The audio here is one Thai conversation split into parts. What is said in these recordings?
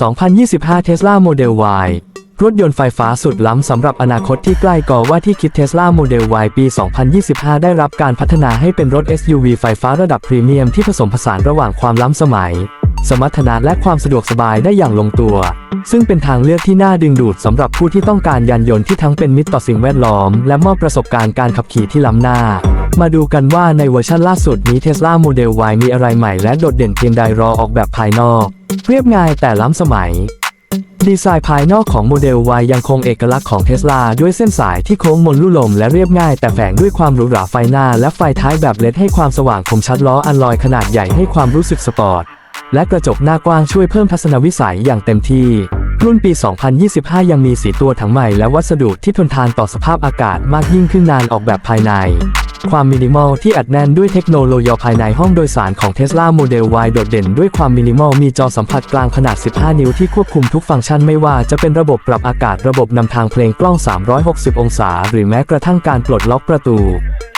2025 Tesla Model Y รถยนต์ไฟฟ้าสุดล้ำสำหรับอนาคตที่ใกล้ก่อว่าที่คิด Tesla Model Y ปี 2025 ได้รับการพัฒนาให้เป็นรถ SUV ไฟฟ้าระดับพรีเมียมที่ผสมผสานระหว่างความล้ำสมัย สมรรถนะและความสะดวกสบายได้อย่างลงตัว ซึ่งเป็นทางเลือกที่น่าดึงดูดสำหรับผู้ที่ต้องการยานยนต์ที่ทั้งเป็นมิตรต่อสิ่งแวดล้อม และมอบประสบการณ์การขับขี่ที่ล้ำหน้า มาดูกันว่าในเวอร์ชันล่าสุดนี้ Tesla Model Y มีอะไรใหม่และโดดเด่นเพียงใดรอออกแบบภายนอก เรียบง่ายแต่ล้ำสมัย ดีไซน์ภายนอกของโมเดล Y ยังคงเอกลักษณ์ของเทสลาด้วยเส้นสายที่โค้งมนลู่ลมและเรียบง่ายแต่แฝงด้วยความหรูหราไฟหน้าและไฟท้ายแบบเลดให้ความสว่างคมชัดล้ออันลอยขนาดใหญ่ให้ความรู้สึกสปอร์ต และกระจกหน้ากว้างช่วยเพิ่มทัศนวิสัยอย่างเต็มที่ รุ่นปี 2025 ยังมีสีตัวถังใหม่และวัสดุที่ทนทานต่อสภาพอากาศมากยิ่งขึ้นนานออกแบบภายใน ความมินิมอลที่อัดแน่นด้วยเทคโนโลยีภายในห้องโดยสารของ Tesla Model Y โดดเด่นด้วยความมินิมอลมีจอสัมผัสกลางขนาด 15 นิ้วที่ควบคุมทุกฟังก์ชันไม่ว่าจะเป็นระบบปรับอากาศระบบนำทางเพลงกล้อง 360 องศา หรือแม้กระทั่งการปลดล็อกประตู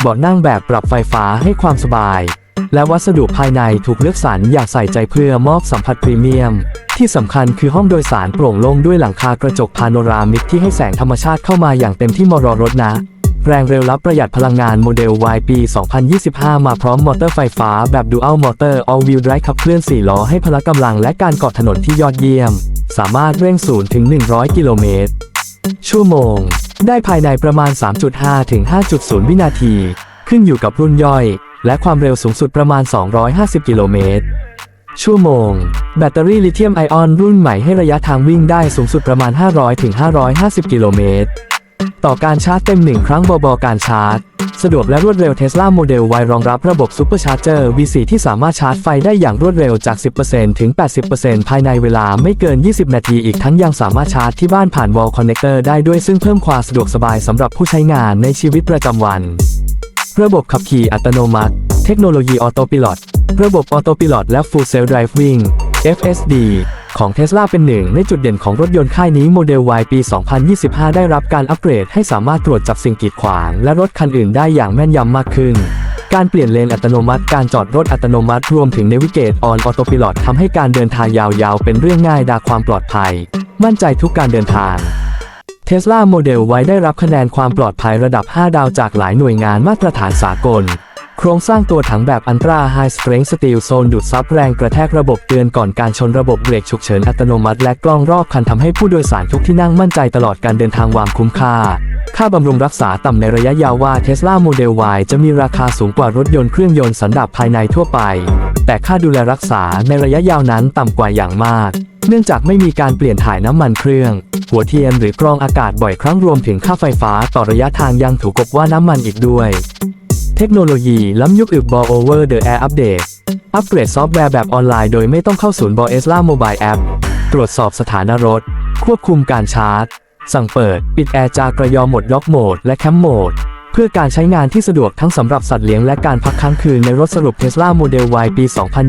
เบาะนั่งแบบปรับไฟฟ้าให้ความสบาย และวัสดุภายในถูกเลือกสรรอย่างใส่ใจเพื่อมอบสัมผัสพรีเมียมที่สำคัญคือห้องโดยสารโปร่งโล่งด้วยหลังคากระจกพาโนรามิกที่ให้แสงธรรมชาติเข้ามาอย่างเต็มที่มรอรถนะ แรงเร็วและประหยัดพลังงานโมเดล Y ปี 2025 มาพร้อมมอเตอร์ไฟฟ้าแบบ Dual Motor All Wheel Drive ขับเคลื่อน 4 ล้อให้พละกำลังและการเกาะถนนที่ยอดเยี่ยม สามารถเร่ง0ถึง 100 กิโลเมตร ชั่วโมง ได้ภายในประมาณ 3.5 ถึง 5.0 วินาที ขึ้นอยู่กับรุ่นย่อย และความเร็วสูงสุดประมาณ 250 กิโลเมตร ชั่วโมง แบตเตอรี่ลิเธียมไอออนรุ่นใหม่ให้ระยะทางวิ่งได้สูงสุดประมาณ 500 ถึง 550 กิโลเมตร ต่อการชาร์จเต็ม 1 ครั้งบอบการชาร์จ สะดวกและรวดเร็ว Tesla Model Y รองรับระบบ Supercharger V4 ที่สามารถชาร์จไฟได้อย่างรวดเร็วจาก 10%ถึง 80%ภายในเวลาไม่เกิน 20 นาที อีกทั้งยังสามารถชาร์จที่บ้านผ่าน Wall Connector ได้ด้วยซึ่งเพิ่มความสะดวกสบายสำหรับผู้ใช้งานในชีวิตประจำวัน ระบบขับขี่อัตโนมัติ เทคโนโลยีออโต i ิลอตระบบออโต i ิลอตและ Full Self Driving FSD ของ Tesla เป็นหนึ่งในจุดเด่นของรถยนต์ค่ายนี้โมเดล Y ปี 2025 ได้รับการอัปเกรดให้สามารถตรวจจับสิ่งกีดขวาง และรถคันอื่นได้อย่างแม่นยำมากขึ้น การเปลี่ยนเลนอัตโนมัติ การจอดรถอัตโนมัติ รวมถึง Navigate on Autopilot ทำให้การเดินทางยาวๆ เป็นเรื่องง่ายดาความปลอดภัย มั่นใจทุกการเดินทาง Tesla Model Y ได้รับคะแนนความปลอดภัยระดับ 5 ดาวจากหลายหน่วยงานมาตรฐานสากล โครงสร้างตัวถังแบบ Ultra High Strength Steel Zone ดูดซับแรงกระแทกระบบเตือนก่อนการชนระบบเบรกฉุกเฉินอัตโนมัติ และกล้องรอบคันทำให้ผู้โดยสารทุกที่นั่งมั่นใจตลอดการเดินทางวางคุ้มค่า ค่าบำรุงรักษาต่ำในระยะยาวว่า Tesla Model Y จะมีราคาสูงกว่ารถยนต์เครื่องยนต์สันดาปภายในทั่วไป แต่ค่าดูแลรักษาในระยะยาวนั้นต่ำกว่าอย่างมาก เนื่องจากไม่มีการเปลี่ยนถ่ายน้ำมันเครื่องหัวเทียนหรือกรองอากาศบ่อยครั้งรวมถึงค่าไฟฟ้าต่อระยะทางยังถูกกบว่าน้ำมันอีกด้วย ทคโนโลยีล้ำยุคอึบบอ over the air update อัปเกรดซอฟต์แวร์แบบออนไลน์โดยไม่ต้องเข้าศูนย์บอเอสลาโมบายแอป ตรวจสอบสถานะรถ ควบคุมการชาร์จ สั่งเปิด ปิดแอร์จากระยอโหมดล็อกโหมดและแคมป์โหมด เพื่อการใช้งานที่สะดวกทั้งสำหรับสัตว์เลี้ยงและการพักค้างคืนในรถสรุป Tesla Model Y ปี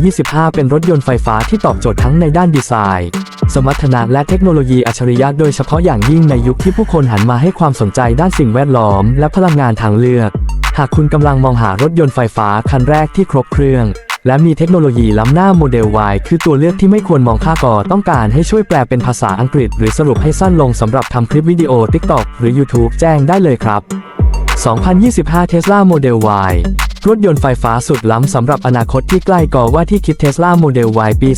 2025 เป็นรถยนต์ไฟฟ้าที่ตอบโจทย์ทั้งในด้านดีไซน์ สมรรถนะและเทคโนโลยีอัจฉริยะโดยเฉพาะอย่างยิ่งในยุคที่ผู้คนหันมาให้ความสนใจด้านสิ่งแวดล้อม และพลังงานทางเลือก หากคุณกำลังมองหารถยนต์ไฟฟ้าคันแรกที่ครบเครื่อง และมีเทคโนโลยีล้ำหน้าโมเดล Y คือตัวเลือกที่ไม่ควรมองค่าก่อต้องการให้ช่วยแปลเป็นภาษาอังกฤษ หรือสรุปให้สั้นลงสำหรับทำคลิปวิดีโอ TikTok หรือ YouTube แจ้งได้เลยครับ 2025 Tesla Model Y รถยนต์ไฟฟ้าสุดล้ำสำหรับอนาคตที่ใกล้ก่อว่าที่คิด Tesla Model Y ปี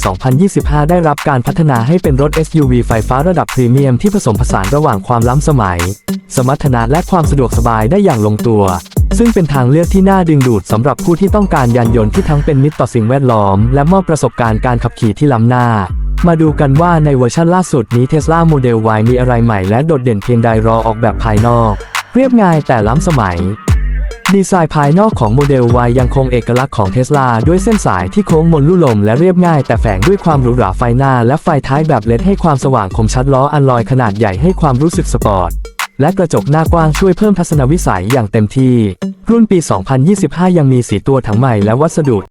2025 ได้รับการพัฒนาให้เป็นรถ SUV ไฟฟ้าระดับพรีเมียมที่ผสมผสานระหว่างความล้ำสมัย สมรรถนะและความสะดวกสบายได้อย่างลงตัว ซึ่งเป็นทางเลือกที่น่าดึงดูดสำหรับผู้ที่ต้องการยานยนต์ที่ทั้งเป็นมิตรต่อสิ่งแวดล้อม และมอบประสบการณ์การขับขี่ที่ล้ำหน้า มาดูกันว่าในเวอร์ชันล่าสุดนี้ Tesla Model Y มีอะไรใหม่และโดดเด่นเพียงใดรอออกแบบภายนอก เรียบง่ายแต่ล้ำสมัยดีไซน์ภายนอกของโมเดล Y ยังคงเอกลักษณ์ของเทสลาด้วยเส้นสายที่โค้งมนลู่ลมและเรียบง่ายแต่แฝงด้วยความหรูหราไฟหน้าและไฟท้ายแบบเลดให้ความสว่างคมชัดล้ออันลอยขนาดใหญ่ให้ความรู้สึกสปอร์ต และกระจกหน้ากว้างช่วยเพิ่มทัศนวิสัยอย่างเต็มที่ รุ่นปี 2025 ยังมีสีตัวถังใหม่และวัสดุ